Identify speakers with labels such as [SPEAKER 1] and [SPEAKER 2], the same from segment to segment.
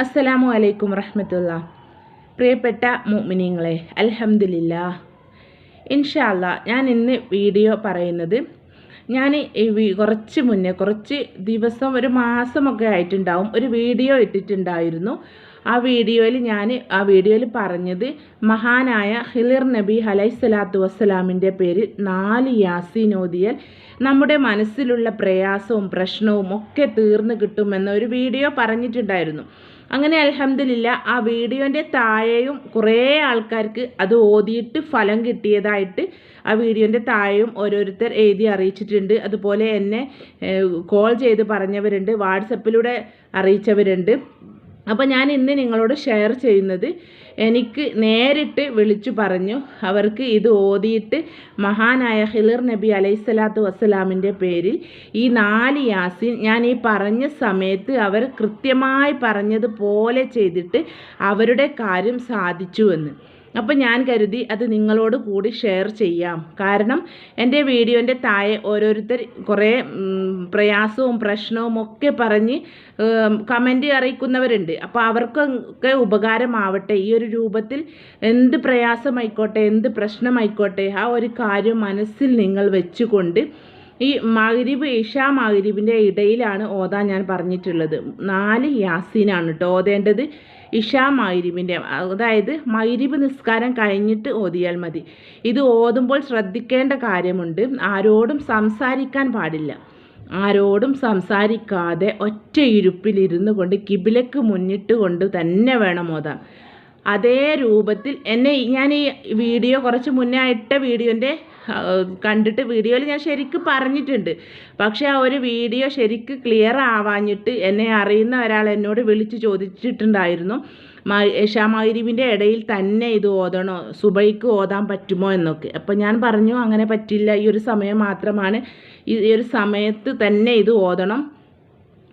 [SPEAKER 1] അസ്സലാമു അലൈക്കും റഹ്മത്തുള്ള പ്രിയപ്പെട്ട മുഅ്മിനീങ്ങളെ അൽഹംദുലില്ല. ഇൻഷാല്ല ഞാൻ ഇന്ന് വീഡിയോ പറയുന്നത് ഞാൻ കുറച്ച് മുന്നേ കുറച്ച് ദിവസം ഒരു മാസമൊക്കെ ആയിട്ടുണ്ടാവും ഒരു വീഡിയോ ഇട്ടിട്ടുണ്ടായിരുന്നു. ആ വീഡിയോയിൽ ഞാൻ ആ വീഡിയോയിൽ പറഞ്ഞത് മഹാനായ ഹിലിർ നബി അലൈഹി സ്വലാത്തു വസ്സലാമിന്റെ പേരിൽ നാല് യാസീൻ ഓതിയാൽ നമ്മുടെ മനസ്സിലുള്ള പ്രയാസവും പ്രശ്നവും ഒക്കെ തീർന്നു കിട്ടുമെന്ന ഒരു വീഡിയോ പറഞ്ഞിട്ടുണ്ടായിരുന്നു. അങ്ങനെ അലഹമില്ല ആ വീഡിയോന്റെ താഴെയും കുറേ ആൾക്കാർക്ക് അത് ഓതിയിട്ട് ഫലം കിട്ടിയതായിട്ട് ആ വീഡിയോന്റെ താഴെയും ഓരോരുത്തർ എഴുതി അറിയിച്ചിട്ടുണ്ട്. അതുപോലെ എന്നെ കോൾ ചെയ്ത് പറഞ്ഞവരുണ്ട് വാട്സപ്പിലൂടെ അറിയിച്ചവരുണ്ട്. അപ്പോൾ ഞാൻ ഇന്ന് നിങ്ങളോട് ഷെയർ ചെയ്യുന്നത് എനിക്ക് നേരിട്ട് വിളിച്ചു പറഞ്ഞു. അവർക്ക് ഇത് ഓതിയിട്ട് മഹാനായ ഹിലിർ നബി അലൈഹിസ്സലാത്തു വസ്സലാമിന്റെ പേരിൽ ഈ നാല് യാസിൻ ഞാൻ ഈ പറഞ്ഞ സമയത്ത് അവർ കൃത്യമായി പറഞ്ഞതുപോലെ ചെയ്തിട്ട് അവരുടെ കാര്യം സാധിച്ചു എന്ന്. അപ്പോൾ ഞാൻ കരുതി അത് നിങ്ങളോട് കൂടി ഷെയർ ചെയ്യാം. കാരണം എന്റെ വീഡിയോന്റെ താഴെ ഓരോരുത്തർ കുറേ പ്രയാസവും പ്രശ്നവും ഒക്കെ പറഞ്ഞ് കമന്റ് അറിയിക്കുന്നവരുണ്ട്. അപ്പോൾ അവർക്കൊക്കെ ഉപകാരമാവട്ടെ. ഈ ഒരു രൂപത്തിൽ എന്ത് പ്രയാസമായിക്കോട്ടെ എന്ത് പ്രശ്നമായിക്കോട്ടെ ആ ഒരു കാര്യം മനസ്സിൽ നിങ്ങൾ വെച്ചുകൊണ്ട് ഈ മഗ്രിബ് ഈഷാ മഗ്രിബിന്റെ ഇടയിലാണ് ഓതാൻ ഞാൻ പറഞ്ഞിട്ടുള്ളത്. നാല് യാസീനാണ് കേട്ടോ ഓതേണ്ടത്. ഇഷാ മൈരിബിന്റെ അതായത് മൈരിബ് നിസ്കാരം കഴിഞ്ഞിട്ട് ഓതിയാൽ മതി. ഇത് ഓതുമ്പോൾ ശ്രദ്ധിക്കേണ്ട കാര്യമുണ്ട്. ആരോടും സംസാരിക്കാൻ പാടില്ല. ആരോടും സംസാരിക്കാതെ ഒറ്റ കൊണ്ട് കിബിലക്ക് മുന്നിട്ട് കൊണ്ട് തന്നെ വേണം ഓതാൻ. അതേ രൂപത്തിൽ എന്നെ ഞാൻ ഈ വീഡിയോ കുറച്ച് മുന്നേ ഇട്ട വീഡിയോന്റെ കണ്ടിട്ട് വീഡിയോയിൽ ഞാൻ ശരിക്കും പറഞ്ഞിട്ടുണ്ട്. പക്ഷേ ആ ഒരു വീഡിയോ ശരിക്ക് ക്ലിയർ ആവാഞ്ഞിട്ട് എന്നെ അറിയുന്ന ഒരാൾ എന്നോട് വിളിച്ച് ചോദിച്ചിട്ടുണ്ടായിരുന്നു ഷാമൈരിവിന്റെ ഇടയിൽ തന്നെ ഇത് ഓതണോ സുബൈക്ക് ഓതാൻ പറ്റുമോ എന്നൊക്കെ. അപ്പോൾ ഞാൻ പറഞ്ഞു അങ്ങനെ പറ്റില്ല ഈ ഒരു സമയം മാത്രമാണ് ഈ ഒരു സമയത്ത് തന്നെ ഇത് ഓതണം.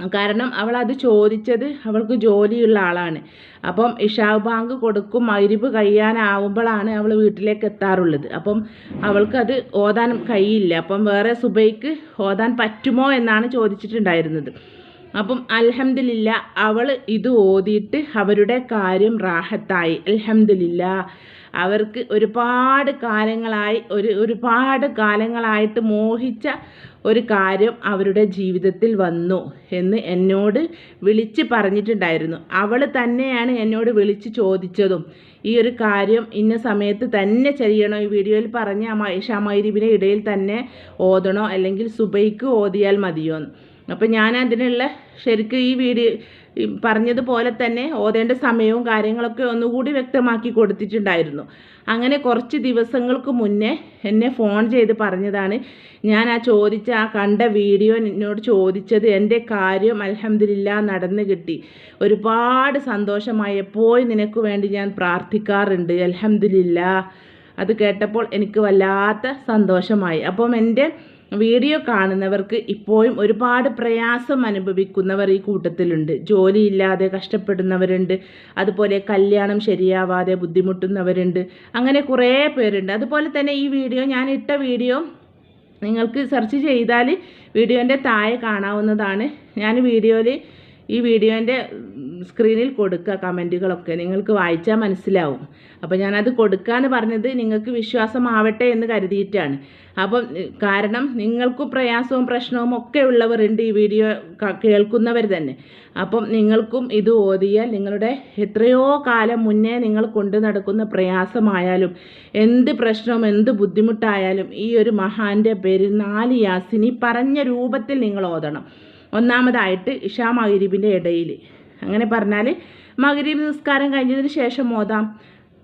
[SPEAKER 1] കാരണം അവൾ അത് ചോദിച്ചത് അവൾക്ക് ജോലിയുള്ള ആളാണ്. അപ്പം ഇഷാവ് ബാങ്ക് കൊടുക്കും മൈരിപ്പ് കഴിയാനാവുമ്പോഴാണ് അവൾ വീട്ടിലേക്ക് എത്താറുള്ളത്. അപ്പം അവൾക്കത് ഓതാൻ കഴിയില്ല. അപ്പം വേറെ സുബൈക്ക് ഓതാൻ പറ്റുമോ എന്നാണ് ചോദിച്ചിട്ടുണ്ടായിരുന്നത്. അപ്പം അൽഹംദുലില്ല അവൾ ഇത് ഓതിയിട്ട് അവരുടെ കാര്യം റാഹത്തായി. അൽഹംദുലില്ല അവർക്ക് ഒരുപാട് കാലങ്ങളായി ഒരു ഒരുപാട് കാലങ്ങളായിട്ട് മോഹിച്ച ഒരു കാര്യം അവരുടെ ജീവിതത്തിൽ വന്നു എന്ന് എന്നോട് വിളിച്ച് പറഞ്ഞിട്ടുണ്ടായിരുന്നു. അവൾ തന്നെയാണ് എന്നോട് വിളിച്ച് ചോദിച്ചതും. ഈ ഒരു കാര്യം ഇന്ന സമയത്ത് തന്നെ ചെയ്യണോ? ഈ വീഡിയോയിൽ പറഞ്ഞ ആ ഷമൈരിബിനെ ഇടയിൽ തന്നെ ഓതണോ? അല്ലെങ്കിൽ സുബൈക്ക് ഓതിയാൽ മതിയോ എന്ന്. അപ്പം ഞാൻ അതിനുള്ള ശരിക്കും ഈ വീഡിയോ പറഞ്ഞതുപോലെ തന്നെ ഓതേണ്ട സമയവും കാര്യങ്ങളൊക്കെ ഒന്നുകൂടി വ്യക്തമാക്കി കൊടുത്തിട്ടുണ്ടായിരുന്നു. അങ്ങനെ കുറച്ച് ദിവസങ്ങൾക്ക് മുന്നേ എന്നെ ഫോൺ ചെയ്ത് പറഞ്ഞതാണ് ഞാൻ ആ ചോദിച്ച ആ കണ്ട വീഡിയോ എന്നോട് ചോദിച്ചത് എന്റെ കാര്യം അൽഹംദുലില്ലാ നടന്നു കിട്ടി. ഒരുപാട് സന്തോഷമായി എപ്പോഴും നിനക്ക് വേണ്ടി ഞാൻ പ്രാർത്ഥിക്കാറുണ്ട് അൽഹംദുലില്ലാ. അത് കേട്ടപ്പോൾ എനിക്ക് വല്ലാത്ത സന്തോഷമായി. അപ്പം എന്റെ വീഡിയോ കാണുന്നവർക്ക് ഇപ്പോഴും ഒരുപാട് പ്രയാസം അനുഭവിക്കുന്നവർ ഈ കൂട്ടത്തിലുണ്ട്. ജോലിയില്ലാതെ കഷ്ടപ്പെടുന്നവരുണ്ട്. അതുപോലെ കല്യാണം ശരിയാവാതെ ബുദ്ധിമുട്ടുന്നവരുണ്ട്. അങ്ങനെ കുറേ പേരുണ്ട്. അതുപോലെ തന്നെ ഈ വീഡിയോ ഞാൻ ഇട്ട വീഡിയോ നിങ്ങൾക്ക് സെർച്ച് ചെയ്താൽ വീഡിയോന്റെ താഴെ കാണാവുന്നതാണ്. ഞാൻ വീഡിയോയിൽ ഈ വീഡിയോന്റെ സ്ക്രീനിൽ കൊടുക്കുക കമന്റുകളൊക്കെ നിങ്ങൾക്ക് വായിച്ചാൽ മനസ്സിലാവും. അപ്പോൾ ഞാനത് കൊടുക്കാന്ന് പറഞ്ഞത് നിങ്ങൾക്ക് വിശ്വാസമാവട്ടെ എന്ന് കരുതിയിട്ടാണ്. അപ്പം കാരണം നിങ്ങൾക്കും പ്രയാസവും പ്രശ്നവും ഒക്കെ ഉള്ളവരുണ്ട് ഈ വീഡിയോ കേൾക്കുന്നവർ തന്നെ. അപ്പം നിങ്ങൾക്കും ഇത് ഓതിയാൽ നിങ്ങളുടെ എത്രയോ കാലം മുന്നേ നിങ്ങൾ കൊണ്ടു നടക്കുന്ന പ്രയാസമായാലും എന്ത് പ്രശ്നവും എന്ത് ബുദ്ധിമുട്ടായാലും ഈ ഒരു മഹാന്റെ പേരിൽ നാല് യാസിനി പറഞ്ഞ രൂപത്തിൽ നിങ്ങൾ ഓതണം. ഒന്നാമതായിട്ട് ഇഷാ മഗ്രിബിന്റെ ഇടയിൽ അങ്ങനെ പറഞ്ഞാൽ മകരീബ് നിസ്കാരം കഴിഞ്ഞതിന് ശേഷം ഓതാം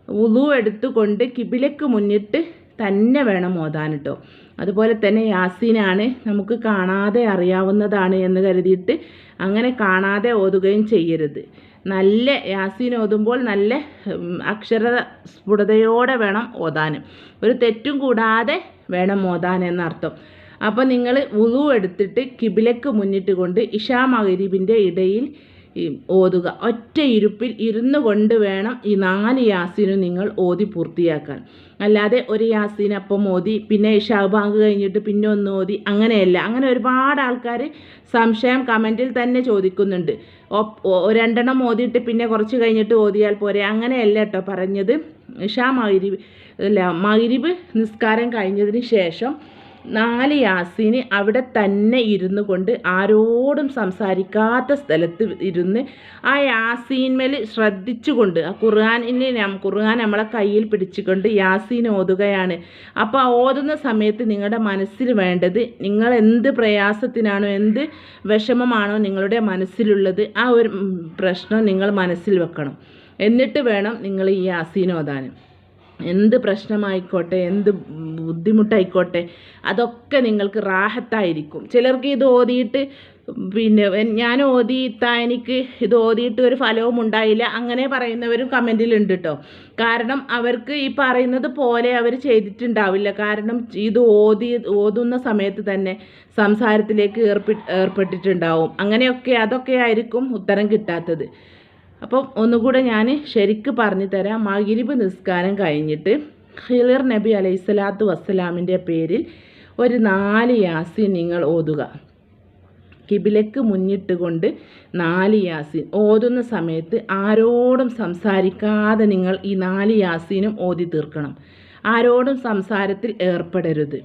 [SPEAKER 1] ഉളു എടുത്തുകൊണ്ട് കിബിലക്ക് മുന്നിട്ട് തന്നെ വേണം ഓതാൻ കേട്ടോ അതുപോലെ തന്നെ യാസീനാണ് നമുക്ക് കാണാതെ അറിയാവുന്നതാണ് എന്ന് കരുതിയിട്ട് അങ്ങനെ കാണാതെ ഓതുകയും ചെയ്യരുത്. നല്ല യാസീൻ ഓതുമ്പോൾ നല്ല അക്ഷര സ്ഫുടതയോടെ വേണം ഓതാൻ ഒരു തെറ്റും കൂടാതെ വേണം ഓതാൻ എന്നർത്ഥം. അപ്പോൾ നിങ്ങൾ ഉളു എടുത്തിട്ട് കിബിലക്ക് മുന്നിട്ട് കൊണ്ട് ഇഷാ മഹരീബിന്റെ ഇടയിൽ ഓതുക. ഒറ്റ ഇരുപ്പിൽ ഇരുന്നു കൊണ്ട് വേണം ഈ നാല് യാസീനും നിങ്ങൾ ഓതി പൂർത്തിയാക്കാൻ. അല്ലാതെ ഒരു യാസീൻ ഓതി പിന്നെ ഷാബാങ്ക് കഴിഞ്ഞിട്ട് പിന്നെ ഒന്ന് ഓതി അങ്ങനെയല്ല. അങ്ങനെ ഒരുപാട് ആൾക്കാർ സംശയം കമന്റിൽ തന്നെ ചോദിക്കുന്നുണ്ട്. രണ്ടെണ്ണം ഓതിയിട്ട് പിന്നെ കുറച്ച് കഴിഞ്ഞിട്ട് ഓതിയാൽ പോരെ? അങ്ങനെയല്ല കേട്ടോ പറഞ്ഞത്. ഷാ മൈരിബ് അല്ല മൈരിബ് നിസ്കാരം കഴിഞ്ഞതിന് ശേഷം നാല് യാസീന് അവിടെ തന്നെ ഇരുന്നു കൊണ്ട് ആരോടും സംസാരിക്കാത്ത സ്ഥലത്ത് ഇരുന്ന് ആ യാസീൻമേൽ ശ്രദ്ധിച്ചുകൊണ്ട് ആ ഖുർആാനിനെ ഖുർആൻ നമ്മളെ കയ്യിൽ പിടിച്ചുകൊണ്ട് യാസീൻ ഓതുകയാണ്. അപ്പോൾ ആ ഓതുന്ന സമയത്ത് നിങ്ങളുടെ മനസ്സിൽ വേണ്ടത് നിങ്ങൾ എന്ത് പ്രയാസത്തിനാണോ എന്ത് വിഷമമാണോ നിങ്ങളുടെ മനസ്സിലുള്ളത് ആ ഒരു പ്രശ്നം നിങ്ങൾ മനസ്സിൽ വെക്കണം. എന്നിട്ട് വേണം നിങ്ങൾ ഈ യാസീൻ ഓതാൻ. എന്ത് പ്രശ്നമായിക്കോട്ടെ എന്ത് ബുദ്ധിമുട്ടായിക്കോട്ടെ അതൊക്കെ നിങ്ങൾക്ക് റാഹത്തായിരിക്കും. ചിലർക്ക് ഇത് ഓതിയിട്ട് പിന്നെ ഞാൻ ഓതിയിത്ത എനിക്ക് ഇത് ഓതിയിട്ട് ഒരു ഫലവും ഉണ്ടായില്ല അങ്ങനെ പറയുന്നവരും കമന്റിലുണ്ട് കേട്ടോ കാരണം അവർക്ക് ഈ പറയുന്നത് പോലെ അവർ ചെയ്തിട്ടുണ്ടാവില്ല. കാരണം ഇത് ഓതി ഓതുന്ന സമയത്ത് തന്നെ സംസാരത്തിലേക്ക് ഏർപ്പെ ഏർപ്പെട്ടിട്ടുണ്ടാവും. അങ്ങനെയൊക്കെ അതൊക്കെ ആയിരിക്കും ഉത്തരം കിട്ടാത്തത്. അപ്പം ഒന്നുകൂടെ ഞാൻ ശരിക്ക് പറഞ്ഞു തരാം. മകിരിബ് നിസ്കാരം കഴിഞ്ഞിട്ട് ഖിലിർ നബി അലൈഹിസ്സലാത്തു വസ്സലാമിന്റെ പേരിൽ ഒരു നാല് യാസിൻ നിങ്ങൾ ഓതുക. കിബിലക്ക് മുന്നിട്ടുകൊണ്ട് നാല് യാസീൻ. ഓതുന്ന സമയത്ത് ആരോടും സംസാരിക്കാതെ നിങ്ങൾ ഈ നാല് യാസീനും ഓതി തീർക്കണം. ആരോടും സംസാരത്തിൽ ഏർപ്പെടരുത്.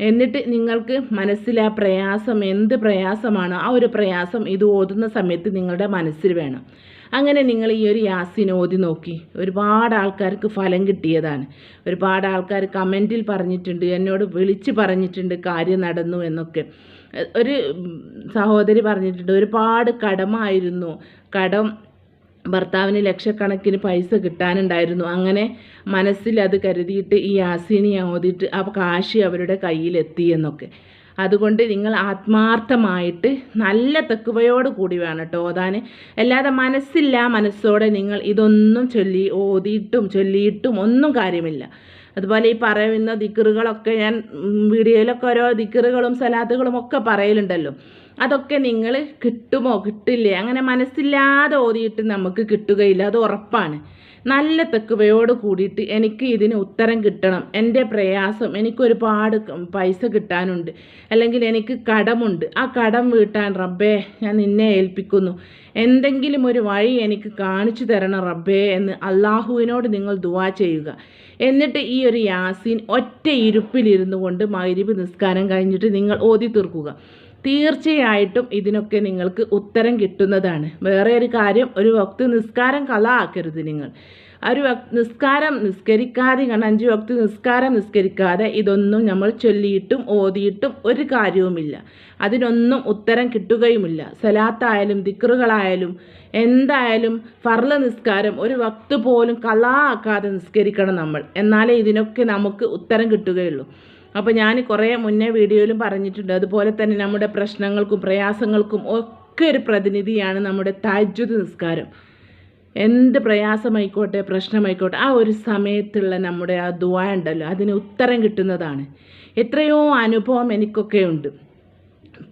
[SPEAKER 1] എന്നിട്ട് നിങ്ങൾക്ക് മനസ്സിൽ ആ പ്രയാസം എന്ത് പ്രയാസമാണോ ആ ഒരു പ്രയാസം ഇത് ഓതുന്ന സമയത്ത് നിങ്ങളുടെ മനസ്സിൽ വേണം. അങ്ങനെ നിങ്ങൾ ഈ ഒരു യാസിൻ ഓതി നോക്കി. ഒരുപാട് ആൾക്കാർക്ക് ഫലം കിട്ടിയതാണ്. ഒരുപാട് ആൾക്കാർ കമന്റിൽ പറഞ്ഞിട്ടുണ്ട് എന്നോട് വിളിച്ച് പറഞ്ഞിട്ടുണ്ട് കാര്യം നടന്നു എന്നൊക്കെ. ഒരു സഹോദരി പറഞ്ഞിട്ടുണ്ട് ഒരുപാട് കടമായിരുന്നു. കടം ഭർത്താവിന് ലക്ഷക്കണക്കിന് പൈസ കിട്ടാനുണ്ടായിരുന്നു. അങ്ങനെ മനസ്സിൽ അത് കരുതിയിട്ട് ഈ യാസീനി ഓതിയിട്ട് ആ കാശി അവരുടെ കയ്യിലെത്തി എന്നൊക്കെ. അതുകൊണ്ട് നിങ്ങൾ ആത്മാർത്ഥമായിട്ട് നല്ല തെക്കുവയോട് കൂടി വേണം കേട്ടോ ഓതാൻ. അല്ലാതെ മനസ്സില്ല മനസ്സോടെ നിങ്ങൾ ഇതൊന്നും ചൊല്ലി ഓതിയിട്ടും ചൊല്ലിയിട്ടും ഒന്നും കാര്യമില്ല. അതുപോലെ ഈ പറയുന്ന ദിക്കറുകളൊക്കെ ഞാൻ വീഡിയോയിലൊക്കെ ഓരോ ദിക്കറുകളും സലാത്തുകളും ഒക്കെ പറയലുണ്ടല്ലോ. അതൊക്കെ നിങ്ങൾ കിട്ടുമോ? കിട്ടില്ലേ? അങ്ങനെ മനസ്സില്ലാതെ ഓതിയിട്ട് നമുക്ക് കിട്ടുകയില്ല. അത് ഉറപ്പാണ്. നല്ല തെക്കുവയോട് കൂടിയിട്ട് എനിക്ക് ഇതിന് ഉത്തരം കിട്ടണം. എന്റെ പ്രയാസം എനിക്കൊരുപാട് പൈസ കിട്ടാനുണ്ട്. അല്ലെങ്കിൽ എനിക്ക് കടമുണ്ട്. ആ കടം വീട്ടാൻ റബ്ബേ ഞാൻ നിന്നെ ഏൽപ്പിക്കുന്നു. എന്തെങ്കിലും ഒരു വഴി എനിക്ക് കാണിച്ചു തരണം റബ്ബേ എന്ന് അള്ളാഹുവിനോട് നിങ്ങൾ ദുവാ ചെയ്യുക. എന്നിട്ട് ഈ ഒരു യാസീൻ ഒറ്റ ഇരുപ്പിലിരുന്നു കൊണ്ട് മൈരിബ് നിസ്കാരം കഴിഞ്ഞിട്ട് നിങ്ങൾ ഓതി തീർക്കുക തീർച്ചയായിട്ടും ഇതിനൊക്കെ നിങ്ങൾക്ക് ഉത്തരം കിട്ടുന്നതാണ്. വേറെ ഒരു കാര്യം ഒരു വക്ത് നിസ്കാരം കല ആക്കരുത് നിങ്ങൾ. ഒരു നിസ്കാരം നിസ്കരിക്കാതെ കാരണം അഞ്ച് വക്ത് നിസ്കാരം നിസ്കരിക്കാതെ ഇതൊന്നും നമ്മൾ ചൊല്ലിയിട്ടും ഓതിയിട്ടും ഒരു കാര്യവുമില്ല. അതിനൊന്നും ഉത്തരം കിട്ടുകയുമില്ല. സലാത്തായാലും ദിക്റുകളായാലും എന്തായാലും ഫർല നിസ്കാരം ഒരു വക്ത് പോലും കല ആക്കാതെ നിസ്കരിക്കണം നമ്മൾ. എന്നാലേ ഇതിനൊക്കെ നമുക്ക് ഉത്തരം കിട്ടുകയുള്ളൂ. അപ്പോൾ ഞാൻ കുറേ മുന്നേ വീഡിയോയിലും പറഞ്ഞിട്ടുണ്ട്. അതുപോലെ തന്നെ നമ്മുടെ പ്രശ്നങ്ങൾക്കും പ്രയാസങ്ങൾക്കും ഒക്കെ ഒരു പ്രതിനിധിയാണ് നമ്മുടെ താജ്ജുദ് നിസ്കാരം. എന്ത് പ്രയാസമായിക്കോട്ടെ പ്രശ്നമായിക്കോട്ടെ ആ ഒരു സമയത്തുള്ള നമ്മുടെ ആ ദുവാ ഉണ്ടല്ലോ അതിന് ഉത്തരം കിട്ടുന്നതാണ്. എത്രയോ അനുഭവം എനിക്കൊക്കെ ഉണ്ട്.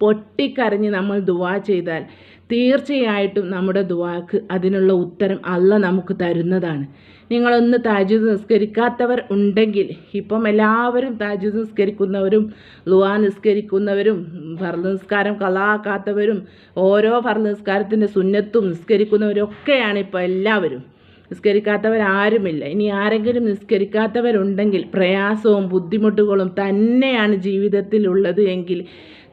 [SPEAKER 1] പൊട്ടിക്കരഞ്ഞ് നമ്മൾ ദുവാ ചെയ്താൽ തീർച്ചയായിട്ടും നമ്മുടെ ദുവാക്ക് അതിനുള്ള ഉത്തരം അല്ല നമുക്ക് തരുന്നതാണ്. നിങ്ങളൊന്ന് താജുദ് നിസ്കരിക്കാത്തവർ ഉണ്ടെങ്കിൽ ഇപ്പം എല്ലാവരും താജുദ് നിസ്കരിക്കുന്നവരും ലുവാ നിസ്കരിക്കുന്നവരും ഫർദ് നിസ്കാരം കളാക്കാത്തവരും ഓരോ ഫർദ് നിസ്കാരത്തിന്റെ സുന്നത്തും നിസ്കരിക്കുന്നവരും ഒക്കെയാണ് ഇപ്പോൾ എല്ലാവരും. നിസ്കരിക്കാത്തവരാരുമില്ല ഇനി ആരെങ്കിലും നിസ്കരിക്കാത്തവരുണ്ടെങ്കിൽ പ്രയാസവും ബുദ്ധിമുട്ടുകളും തന്നെയാണ് ജീവിതത്തിലുള്ളത് എങ്കിൽ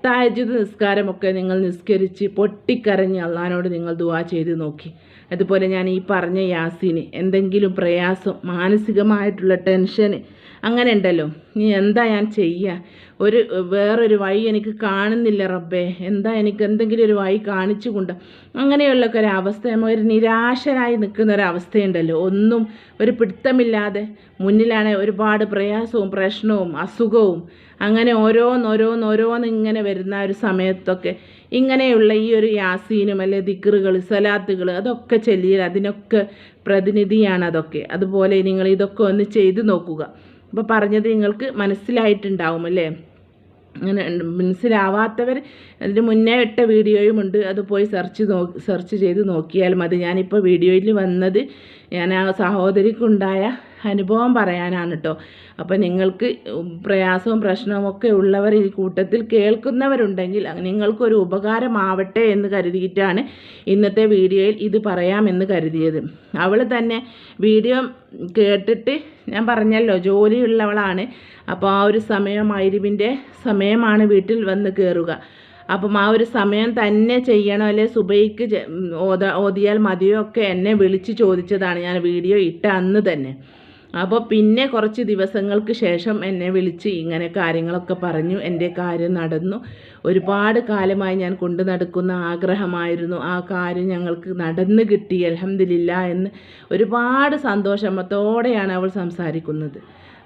[SPEAKER 1] താജ്ജുദ് നിസ്കാരമൊക്കെ നിങ്ങൾ നിസ്കരിച്ച് പൊട്ടിക്കരഞ്ഞ് അള്ളഹാനോട് നിങ്ങൾ ദുവാ ചെയ്ത് നോക്കി. അതുപോലെ ഞാൻ ഈ പറഞ്ഞ യാസിന് എന്തെങ്കിലും പ്രയാസം മാനസികമായിട്ടുള്ള ടെൻഷന് അങ്ങനെ ഉണ്ടല്ലോ നീ എന്താ ഞാൻ ചെയ്യുക ഒരു വേറൊരു വഴി എനിക്ക് കാണുന്നില്ല റബ്ബേ. എന്താ എനിക്ക് എന്തെങ്കിലും ഒരു വഴി കാണിച്ചു കൊണ്ട്? അങ്ങനെയുള്ളൊക്കെ ഒരു അവസ്ഥ. ഒരു നിരാശനായി നിൽക്കുന്ന ഒരു അവസ്ഥയുണ്ടല്ലോ. ഒന്നും ഒരു പിടുത്തമില്ലാതെ മുന്നിലാണെ ഒരുപാട് പ്രയാസവും പ്രശ്നവും അസുഖവും. അങ്ങനെ ഓരോന്നോരോന്നോരോന്ന് ഇങ്ങനെ വരുന്ന ഒരു സമയത്തൊക്കെ ഇങ്ങനെയുള്ള ഈ ഒരു യാസീനും അല്ലെ ദിക്റുകൾ സലാത്തുകൾ അതൊക്കെ ചെല്ലിയാൽ അതിനൊക്കെ പ്രതിനിധിയാണ് അതൊക്കെ. അതുപോലെ നിങ്ങൾ ഇതൊക്കെ ഒന്ന് ചെയ്തു നോക്കുക. അപ്പോൾ പറഞ്ഞത് നിങ്ങൾക്ക് മനസ്സിലായിട്ടുണ്ടാവും അല്ലേ? അങ്ങനെ മനസ്സിലാവാത്തവർ അതിന് മുന്നേ ഇട്ട വീഡിയോയും ഉണ്ട്. അത് പോയി സെർച്ച് സെർച്ച് ചെയ്ത് നോക്കിയാൽ മതി. ഞാനിപ്പോൾ വീഡിയോയിൽ വന്നത് ഞാൻ ആ സഹോദരിക്കുണ്ടായ അനുഭവം പറയാനാണ് കേട്ടോ അപ്പോൾ നിങ്ങൾക്ക് പ്രയാസവും പ്രശ്നവും ഒക്കെ ഉള്ളവർ ഈ കൂട്ടത്തിൽ കേൾക്കുന്നവരുണ്ടെങ്കിൽ നിങ്ങൾക്കൊരു ഉപകാരമാവട്ടെ എന്ന് കരുതിയിട്ടാണ് ഇന്നത്തെ വീഡിയോയിൽ ഇത് പറയാമെന്ന് കരുതിയത്. അവൾ തന്നെ വീഡിയോ കേട്ടിട്ട് ഞാൻ പറഞ്ഞല്ലോ ജോലിയുള്ളവളാണ്. അപ്പോൾ ആ ഒരു സമയം ഐരുവിന്റെ സമയമാണ് വീട്ടിൽ വന്ന് കയറുക അപ്പം ആ ഒരു സമയം തന്നെ ചെയ്യണം അല്ലെ? സുബൈക്ക് ഓത ഓതിയാൽ മതിയോ? ഒക്കെ എന്നെ വിളിച്ച് ചോദിച്ചതാണ്. ഞാൻ വീഡിയോ ഇട്ട അന്ന് തന്നെ. അപ്പോൾ പിന്നെ കുറച്ച് ദിവസങ്ങൾക്ക് ശേഷം എന്നെ വിളിച്ച് ഇങ്ങനെ കാര്യങ്ങളൊക്കെ പറഞ്ഞു. എന്റെ കാര്യം നടന്നു. ഒരുപാട് കാലമായി ഞാൻ കൊണ്ടു നടക്കുന്ന ആഗ്രഹമായിരുന്നു. ആ കാര്യം ഞങ്ങൾക്ക് നടന്നു കിട്ടി അലഹമില്ല എന്ന് ഒരുപാട് സന്തോഷത്തോടെയാണ് അവൾ സംസാരിക്കുന്നത്.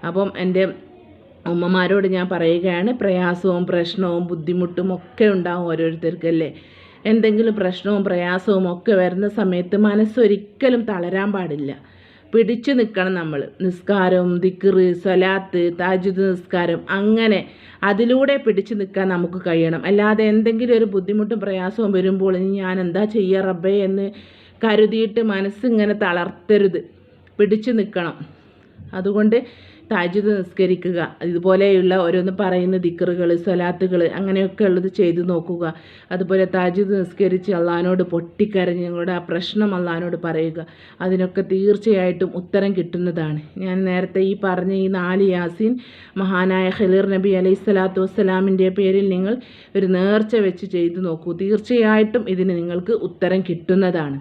[SPEAKER 1] അപ്പം എന്റെ ഉമ്മമാരോട് ഞാൻ പറയുകയാണ് പ്രയാസവും പ്രശ്നവും ബുദ്ധിമുട്ടും ഒക്കെ ഉണ്ടാവും ഓരോരുത്തർക്കല്ലേ? എന്തെങ്കിലും പ്രശ്നവും പ്രയാസവും ഒക്കെ വരുന്ന സമയത്ത് മനസ്സൊരിക്കലും തളരാൻ പാടില്ല. പിടിച്ചു നിൽക്കണം നമ്മൾ. നിസ്കാരം ദിക്കറ് സ്വലാത്ത് താജുദ് നിസ്കാരം അങ്ങനെ അതിലൂടെ പിടിച്ചു നിൽക്കാൻ നമുക്ക് കഴിയണം. അല്ലാതെ എന്തെങ്കിലും ഒരു ബുദ്ധിമുട്ടും പ്രയാസവും വരുമ്പോൾ ഇനി ഞാൻ എന്താ ചെയ്യുക റബ്ബേ എന്ന് കരുതിയിട്ട് മനസ്സിങ്ങനെ തളർത്തരുത്. പിടിച്ചു നിൽക്കണം. അതുകൊണ്ട് താജുദ് നിസ്കരിക്കുക. ഇതുപോലെയുള്ള ഓരോന്ന് പറയുന്ന ദിക്കറുകൾ സ്വലാത്തുകൾ അങ്ങനെയൊക്കെ ഉള്ളത് ചെയ്തു നോക്കുക. അതുപോലെ താജുദ് നിസ്കരിച്ച് അള്ളഹാനോട് പൊട്ടിക്കരഞ്ഞ് ഞങ്ങളുടെ ആ പ്രശ്നം അള്ളഹാനോട് പറയുക. അതിനൊക്കെ തീർച്ചയായിട്ടും ഉത്തരം കിട്ടുന്നതാണ്. ഞാൻ നേരത്തെ ഈ പറഞ്ഞ ഈ നാല് യാസീൻ മഹാനായ ഖലീർ നബി അലൈഹി സ്വലാത്തു വസ്സലാമിന്റെ പേരിൽ നിങ്ങൾ ഒരു നേർച്ച വെച്ച് ചെയ്തു നോക്കൂ. തീർച്ചയായിട്ടും ഇതിന് നിങ്ങൾക്ക് ഉത്തരം കിട്ടുന്നതാണ്.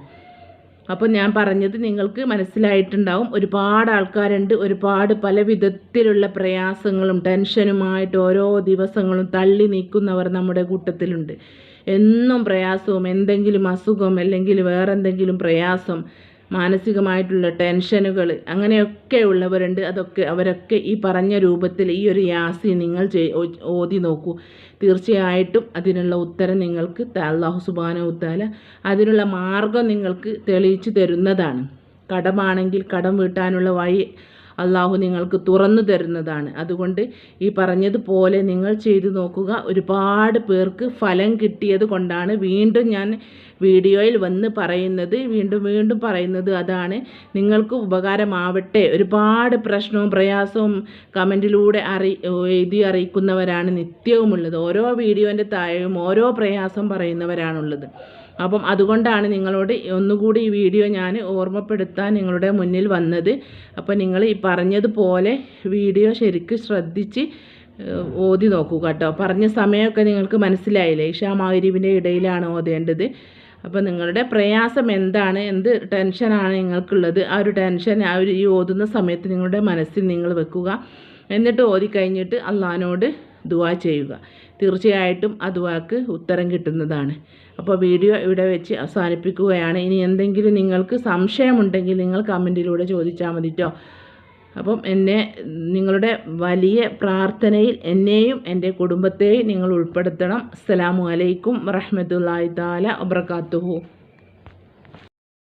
[SPEAKER 1] അപ്പോൾ ഞാൻ പറഞ്ഞത് നിങ്ങൾക്ക് മനസ്സിലായിട്ടുണ്ടാവും. ഒരുപാട് ആൾക്കാരുണ്ട് ഒരുപാട് പല വിധത്തിലുള്ള പ്രയാസങ്ങളും ടെൻഷനുമായിട്ട് ഓരോ ദിവസങ്ങളും തള്ളി നീക്കുന്നവർ നമ്മുടെ കൂട്ടത്തിലുണ്ട്. എന്നും പ്രയാസവും എന്തെങ്കിലും അസുഖം അല്ലെങ്കിൽ വേറെന്തെങ്കിലും പ്രയാസം മാനസികമായിട്ടുള്ള ടെൻഷനുകൾ അങ്ങനെയൊക്കെ ഉള്ളവരുണ്ട് അതൊക്കെ അവരൊക്കെ ഈ പറഞ്ഞ രൂപത്തിൽ ഈ ഒരു യാസി നിങ്ങൾ ഓതി നോക്കൂ. തീർച്ചയായിട്ടും അതിനുള്ള ഉത്തരം നിങ്ങൾക്ക് അള്ളാഹു സുബാന ഉത്താല അതിനുള്ള മാർഗം നിങ്ങൾക്ക് തെളിയിച്ചു തരുന്നതാണ്. കടമാണെങ്കിൽ കടം വീട്ടാനുള്ള വഴി അള്ളാഹു നിങ്ങൾക്ക് തുറന്നു തരുന്നതാണ്. അതുകൊണ്ട് ഈ പറഞ്ഞതുപോലെ നിങ്ങൾ ചെയ്തു നോക്കുക. ഒരുപാട് പേർക്ക് ഫലം കിട്ടിയത് കൊണ്ടാണ് വീണ്ടും ഞാൻ വീഡിയോയിൽ വന്ന് പറയുന്നത് വീണ്ടും വീണ്ടും പറയുന്നത് അതാണ്. നിങ്ങൾക്ക് ഉപകാരമാവട്ടെ. ഒരുപാട് പ്രശ്നവും പ്രയാസവും കമന്റിലൂടെ അറി എഴുതി അറിയിക്കുന്നവരാണ് നിത്യവുമുള്ളത്. ഓരോ വീഡിയോന്റെ താഴെയും ഓരോ പ്രയാസം പറയുന്നവരാണുള്ളത്. അപ്പം അതുകൊണ്ടാണ് നിങ്ങളോട് ഒന്നുകൂടി ഈ വീഡിയോ ഞാൻ ഓർമ്മപ്പെടുത്താൻ നിങ്ങളുടെ മുന്നിൽ വന്നത്. അപ്പോൾ നിങ്ങൾ ഈ പറഞ്ഞതുപോലെ വീഡിയോ ശരിക്കും ശ്രദ്ധിച്ച് ഓതി നോക്കൂ കേട്ടോ. പറഞ്ഞ സമയമൊക്കെ നിങ്ങൾക്ക് മനസ്സിലായില്ലേ? ഇഷാ മാഗരീബിന്റെ ഇടയിലാണ് ഓതേണ്ടത്. അപ്പോൾ നിങ്ങളുടെ പ്രയാസം എന്താണ്? എന്ത് ടെൻഷനാണ് നിങ്ങൾക്കുള്ളത്? ആ ഒരു ടെൻഷൻ ആ ഒരു ഈ ഓതുന്ന സമയത്ത് നിങ്ങളുടെ മനസ്സിൽ നിങ്ങൾ വെക്കുക. എന്നിട്ട് ഓതി കഴിഞ്ഞിട്ട് അള്ളഹാനോട് ദുവാ ചെയ്യുക. തീർച്ചയായിട്ടും ആ ദുവാക്ക് ഉത്തരം കിട്ടുന്നതാണ്. അപ്പോൾ വീഡിയോ ഇവിടെ വെച്ച് അവസാനിപ്പിക്കുകയാണ്. ഇനി എന്തെങ്കിലും നിങ്ങൾക്ക് സംശയമുണ്ടെങ്കിൽ നിങ്ങൾ കമന്റിലൂടെ ചോദിച്ചാൽ മതിട്ടോ. അപ്പം എന്നെ നിങ്ങളുടെ വലിയ പ്രാർത്ഥനയിൽ എന്നെയും എന്റെ കുടുംബത്തെയും നിങ്ങൾ ഉൾപ്പെടുത്തണം. അസ്സലാമു അലൈക്കും വറഹമത്തല്ലാഹി താല വബർക്കാത്തുഹു